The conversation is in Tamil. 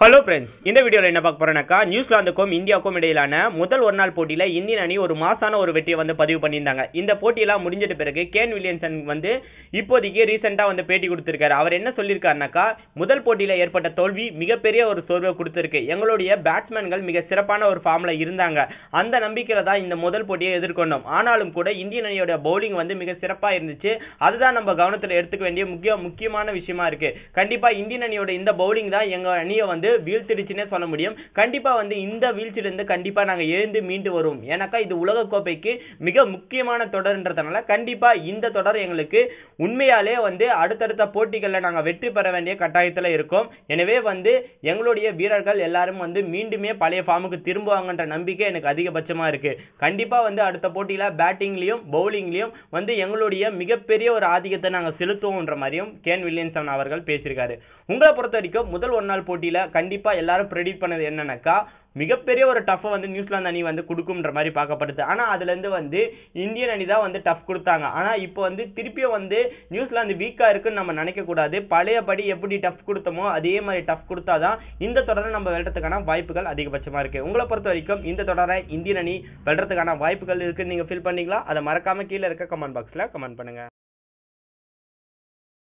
ஹலோ ஃப்ரெண்ட்ஸ் இந்த வீடியோவில் என்ன பார்க்க போறோம்னாக்கா நியூசிலாந்துக்கும் இந்தியாவுக்கும் இடையிலான முதல் ஒரு நாள் போட்டியில் இந்தியன் அணி ஒரு மாசான ஒரு வெற்றியை வந்து பதிவு பண்ணியிருந்தாங்க. இந்த போட்டியெல்லாம் முடிஞ்சிட்ட பிறகு கேன் வில்லியம்சன் வந்து இப்போதைக்கு ரீசெண்டாக வந்து பேட்டி கொடுத்துருக்காரு. அவர் என்ன சொல்லியிருக்காருனாக்கா முதல் போட்டியில் ஏற்பட்ட தோல்வி மிகப்பெரிய ஒரு சோர்வை கொடுத்துருக்கு. எங்களுடைய பேட்ஸ்மேன்கள் மிக சிறப்பான ஒரு ஃபார்மில் இருந்தாங்க. அந்த நம்பிக்கையில் தான் இந்த முதல் போட்டியை எதிர்கொண்டோம். ஆனாலும் கூட இந்தியன் அணியோட பவுலிங் வந்து மிக சிறப்பாக இருந்துச்சு. அதுதான் நம்ம கவனத்தில் எடுத்துக்க வேண்டிய முக்கிய முக்கியமான விஷயமா இருக்கு. கண்டிப்பாக இந்தியன் அணியோட இந்த பவுலிங் தான் எங்கள் அணியை வந்து வீழ்த்திடுச்சுன்னே சொல்ல முடியும். கண்டிப்பா வந்து இந்த வீழ்ச்சியிலிருந்து கண்டிப்பா நாங்க எழுந்து மீண்டு வருவோம். ஏன்னாக்கா இது உலக கோப்பைக்கு மிக முக்கியமான தொடர்ன்றதுனால கண்டிப்பா இந்த தொடர் எங்களுக்கு உண்மையாலே வந்து அடுத்தடுத்த போட்டிகளில் நாங்க வெற்றி பெற வேண்டிய கட்டாயத்தில் இருக்கோம். எனவே வந்து எங்களுடைய வீரர்கள் எல்லாரும் வந்து மீண்டுமே பழைய ஃபார்முக்கு திரும்புவாங்கன்ற நம்பிக்கை எனக்கு அதிகபட்சமா இருக்கு. கண்டிப்பா வந்து அடுத்த போட்டியில பேட்டிங்லயும் பவுலிங்லயும் வந்து எங்களுடைய மிகப்பெரிய ஒரு ஆதிக்கத்தை நாங்க செலுத்துவோம்ன்ற மாதிரியும் கேன் வில்லியன்சன் அவர்கள் பேசியிருக்காரு. உங்களை பொறுத்த வரைக்கும் முதல் ஒரு நாள் போட்டியில கண்டிப்பா எல்லாரும் ப்ரெடிக்ட் பண்ணது என்னன்னாக்கா மிகப்பெரிய ஒரு டஃப்பை வந்து நியூசிலாந்து அணி வந்து கொடுக்கும்ன்ற மாதிரி பார்க்கப்படுது. ஆனால் அதுலேருந்து வந்து இந்தியன் அணி தான் வந்து டஃப் கொடுத்தாங்க. ஆனால் இப்போ வந்து திருப்பியும் வந்து நியூசிலாந்து வீக்காக இருக்குன்னு நம்ம நினைக்கக்கூடாது. பழையபடி எப்படி டஃப் கொடுத்தோமோ அதே மாதிரி டஃப் கொடுத்தா தான் இந்த தொடரை நம்ம வெல்றதுக்கான வாய்ப்புகள் அதிகபட்சமாக இருக்கு. உங்களை பொறுத்த வரைக்கும் இந்த தொடரை இந்தியன் அணி வெல்றதுக்கான வாய்ப்புகள் இருக்குன்னு நீங்கள் ஃபீல் பண்ணீங்களா? அதை மறக்காமல் கீழே இருக்க கமெண்ட் பாக்ஸில் கமெண்ட் பண்ணுங்கள்